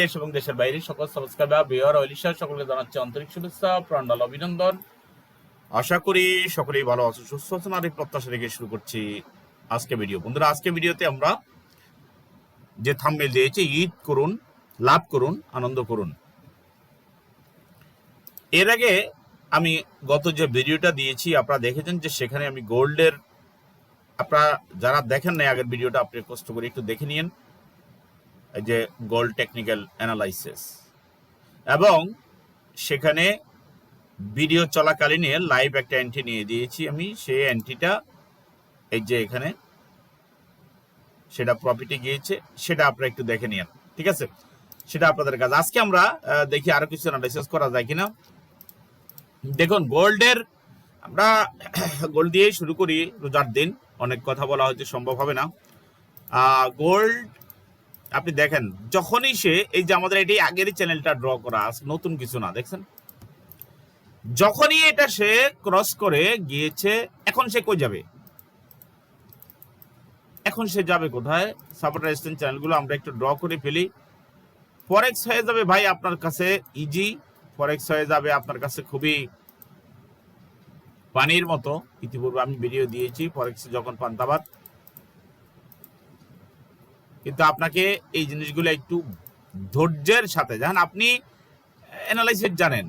দেশ এবং দেশের সকল বিহার সকলকে আন্তরিক অভিনন্দন আশা করি সকলেই ভালো প্রত্যাশা রেখে শুরু করছি আজকে ভিডিও বন্ধুরা আজকে ভিডিওতে আমরা যে দিয়েছি ঈদ করুন লাভ করুন আনন্দ করুন এর আগে আমি গত যে ভিডিওটা দিয়েছি আপনারা দেখেছেন যে সেখানে আমি গোল্ডের আপনারা যারা দেখেন নাই আগের ভিডিওটা আপনি কষ্ট করে একটু দেখে নিন। এই যে গোল্ড টেকনিক্যাল অ্যানালাইসিস এবং সেখানে ভিডিও চলাকালীন লাইভ একটা এন্ট্রি নিয়ে দিয়েছি আমি, সেই অ্যান্টিটা এই যে এখানে সেটা প্রফিটে গিয়েছে, সেটা আপনারা একটু দেখে নিন, ঠিক আছে? সেটা আপনাদের কাছে। আজকে আমরা দেখি আরও কিছু অ্যানালাইসিস করা যায় কিনা। দেখুন গোল্ডের আমরা গোল্ড দিয়ে শুরু করি রোজার দিন। অনেক কথা বলা হচ্ছে সম্ভব হবে না। গোল্ড আপনি দেখেন, যখনই সে, এই যে আমাদের এটি আগেরই চ্যানেলটা ড্র করা আছে নতুন কিছু না, দেখছেন? যখনই এটা সে ক্রস করে গিয়েছে, এখন সে কই যাবে? এখন সে যাবে কোথায়? সাপোর্ট রেজিস্ট্যান্ট চ্যানেলগুলো আমরা একটু ড্র করে ফেলি। ফরেক্স হয়ে যাবে ভাই আপনার কাছে ইজি ফরেক্স হয়ে যাবে আপনার কাছে খুবই পানির মতো। ইতিপূর্বে আমি ভিডিও দিয়েছি ফরেক্স যখন পান্তাবাদ কিন্তু আপনাকে এই জিনিসগুলো একটু ধৈর্যের সাথে যান আপনি অ্যানালাইসিস জানেন।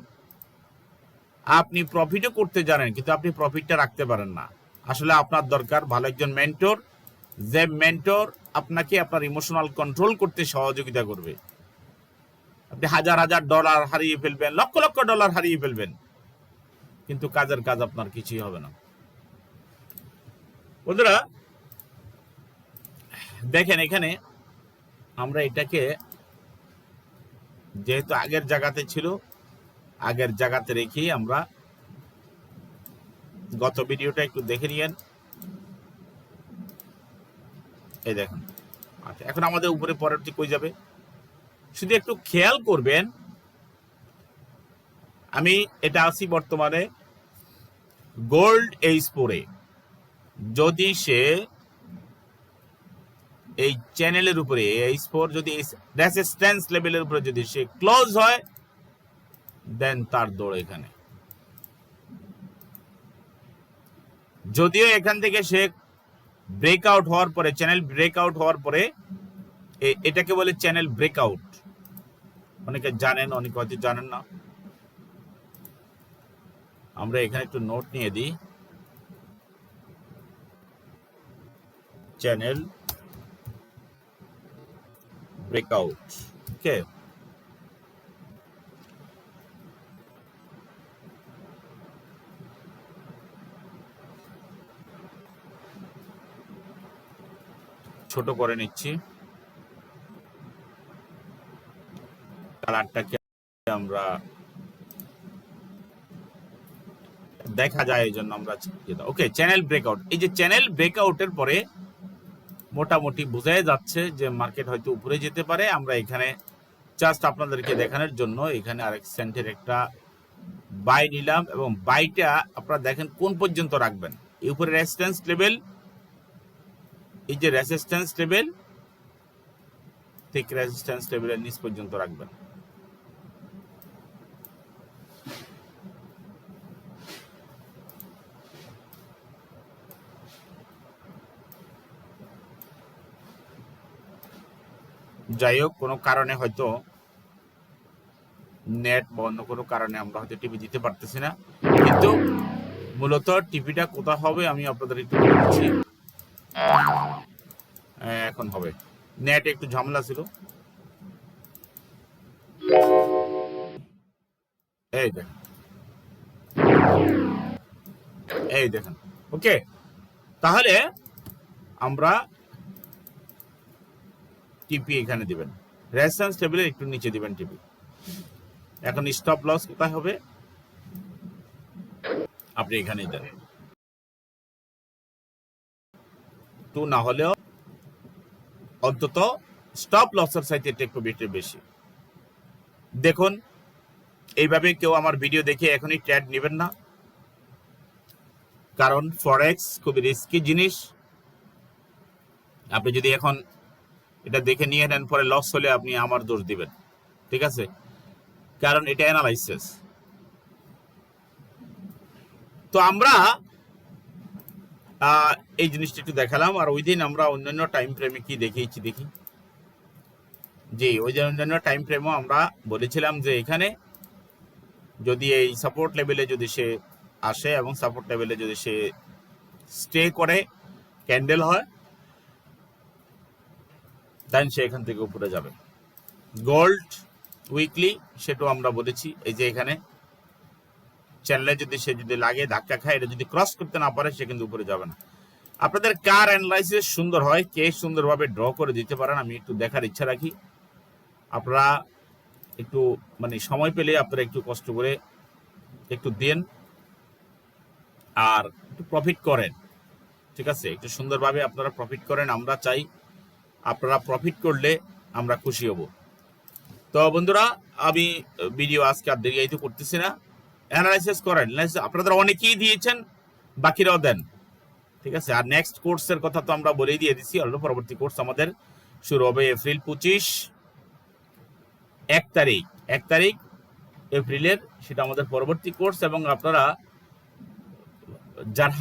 আপনি প্রফিটও করতে জানেন, কিন্তু আপনি প্রফিটটা রাখতে পারেন না। আসলে আপনার দরকার ভালো একজন মেন্টর যে মেন্টর আপনাকে আপনার ইমোশনাল কন্ট্রোল করতে সহযোগিতা করবে। আপনি হাজার হাজার ডলার হারিয়ে ফেলবেন, লক্ষ লক্ষ ডলার হারিয়ে ফেলবেন, কিন্তু কাজের কাজ আপনার কিছুই হবে না। বন্ধুরা দেখেন এখানে আমরা এটাকে যেহেতু আগের জায়গাতে ছিল, আগের জায়গাতে রেখেই আমরা গত ভিডিওটা একটু দেখে নিয়েন। এই দেখুন। আচ্ছা এখন আমাদের উপরে পরেরটি কই যাবে? শুধু একটু খেয়াল করবেন, আমি এটা আছি বর্তমানে গোল্ড এইচ পরে যদি সে এই চ্যানেলের উপরে এইচ ফোর যদি রেসিস্ট্যান্স লেভেলের উপরে যদি সে ক্লোজ হয় দেন তার দৌড় এখানে। যদিও এখান থেকে সে ব্রেকআউট হওয়ার পরে চ্যানেল ব্রেকআউট হওয়ার পরে এটাকে বলে চ্যানেল ব্রেকআউট অনেকে জানেন, অনেকে হয়তো জানেন না। আমরা এখানে একটু নোট নিয়ে দিই। চ্যানেল ব্রেকআউট ওকে ছোট করে নিচ্ছি। কালারটাকে আমরা দেখা যায় এই জন্য আমরা ওকে চ্যানেল ব্রেকআউট এই যে চ্যানেল ব্রেকআউটের পরে মোটামুটি বোঝাই যাচ্ছে যে মার্কেট হয়তো উপরে যেতে পারে। আমরা এখানে জাস্ট আপনাদেরকে দেখানোর জন্য এখানে আরেক সেন্টের একটা বাই নিলাম এবং বাইটা আপনারা দেখেন কোন পর্যন্ত রাখবেন। এই উপরে রেসিস্ট্যান্স লেভেল এই যে রেসিস্ট্যান্স লেভেল ঠিক রেসিস্ট্যান্স লেভেলের নিচ পর্যন্ত রাখবেন। যাই হোক কোনো কারণে হয়তো নেট বা অন্য কোনো কারণে আমরা হয়তো টিভি দিতে পারতেছি না। কিন্তু মূলত টিভিটা কোথায় হবে আমি আপনাদের একটু বলে দিচ্ছি হ্যাঁ, এখন হবে। নেট একটু ঝামেলা ছিল। এই দেখেন। এই দেখেন। ওকে? তাহলে আমরা টিপি এখানে দিবেন। রেজিস্ট্যান্স টেবিলের একটু নিচে দিবেন টিপি। এখন স্টপ লস কোথায় হবে? আপনি এখানেই দেন। টু না হলেও অন্তত স্টপ লসের সাইতে এটা একটু বেশি। দেখুন, এইভাবে কেউ আমার ভিডিও দেখে এখনই ট্যাড নেবেন না। কারণ ফরেক্স খুবই রিস্কি জিনিস। আপনি যদি এখন এটা দেখে নিয়ে নেন, পরে লস হলে আপনি আমার দোষ দিবেন। ঠিক আছে? কারণ এটা অ্যানালাইসিস তো আমরা এই জিনিসটা একটু দেখালাম, আর ওই দিন আমরা অন্যান্য টাইম ফ্রেমে কি দেখিয়েছি দেখি। জি, ওই যে অন্যান্য টাইম ফ্রেমও আমরা বলেছিলাম যে এখানে যদি এই সাপোর্ট লেভেলে যদি সে আসে এবং সাপোর্ট লেভেলে যদি সে স্টে করে ক্যান্ডেল হয় দেন সে এখান থেকে উপরে যাবে। গোল্ড উইকলি সেটাও আমরা বলেছি, এই যে এখানে। চ্যানেলে যদি সে যদি লাগে, ধাক্কা খায়, এটা যদি ক্রস করতে না পারে, সে কিন্তু উপরে যাবে না। আপনাদের কার অ্যানালাইসিস সুন্দর হয় কে সুন্দরভাবে ড্র করে দিতে পারেন, আমি একটু দেখার ইচ্ছা রাখি। আপনারা একটু মানে সময় পেলে আপনারা একটু কষ্ট করে একটু দেন, আর একটু প্রফিট করেন। ঠিক আছে? একটু সুন্দরভাবে আপনারা প্রফিট করেন, আমরা চাই আপনারা প্রফিট করলে আমরা খুশি হব। তো বন্ধুরা, আমি ভিডিও আজকে আর দেরিয়াইতে করতেছি না। অ্যানালাইসিস করেন। আপনাদের অনেকেই দিয়েছেন, বাকিরাও দেন। ঠিক আছে? আর নেক্সট কোর্সের কথা তো আমরা বলেই দিয়ে দিছি। অলরেডি পরবর্তী কোর্স আমাদের শুরু হবে এপ্রিল পঁচিশ। এক তারিখ। এক তারিখ এপ্রিলের সেটা আমাদের পরবর্তী কোর্স এবং আপনারা যারা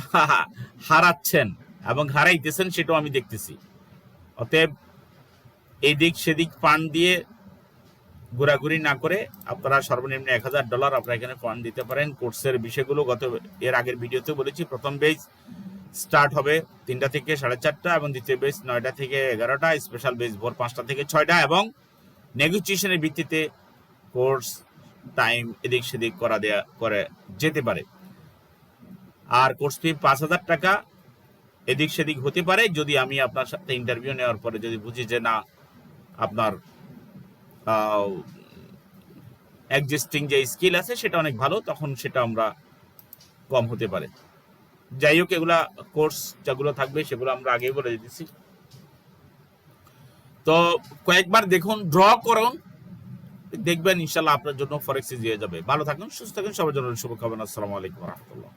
হারাচ্ছেন এবং হারাইতেছেন সেটাও আমি দেখতেছি। অতএব এদিক সেদিক ফান্ড দিয়ে ঘোরাঘুরি না করে আপনারা সর্বনিম্ন এক হাজার ডলার আপনারা এখানে ফান্ড দিতে পারেন। কোর্সের বিষয়গুলো গত এর আগের ভিডিওতে বলেছি। প্রথম বেজ স্টার্ট হবে তিনটা থেকে সাড়ে চারটা এবং দ্বিতীয় বেজ নয়টা থেকে এগারোটা। স্পেশাল বেজ ভোর পাঁচটা থেকে ছয়টা এবং নেগোসিয়েশনের ভিত্তিতে কোর্স টাইম এদিক সেদিক করা দেয়া, করে যেতে পারে। আর কোর্স ফি পাঁচ হাজার টাকা। এদিক সেদিক হতে পারে, যদি আমি আপনার সাথে ইন্টারভিউ নেওয়ার পরে যদি বুঝি যে না, আপনার এক্সিস্টিং যে স্কিল আছে সেটা অনেক ভালো, তখন সেটা আমরা কম হতে পারে। যাই হোক, এগুলা কোর্স যেগুলো থাকবে সেগুলো আমরা আগেই বলে দিতেছি তো কয়েকবার দেখুন ড্র করুন, দেখবেন ইনশাল্লাহ আপনার জন্য ফরেক্স দিয়ে যাবে। ভালো থাকুন, সুস্থ থাকুন, সবার জন্য শুভকামনা, আসসালামু আলাইকুম রহমতুল্লাহ।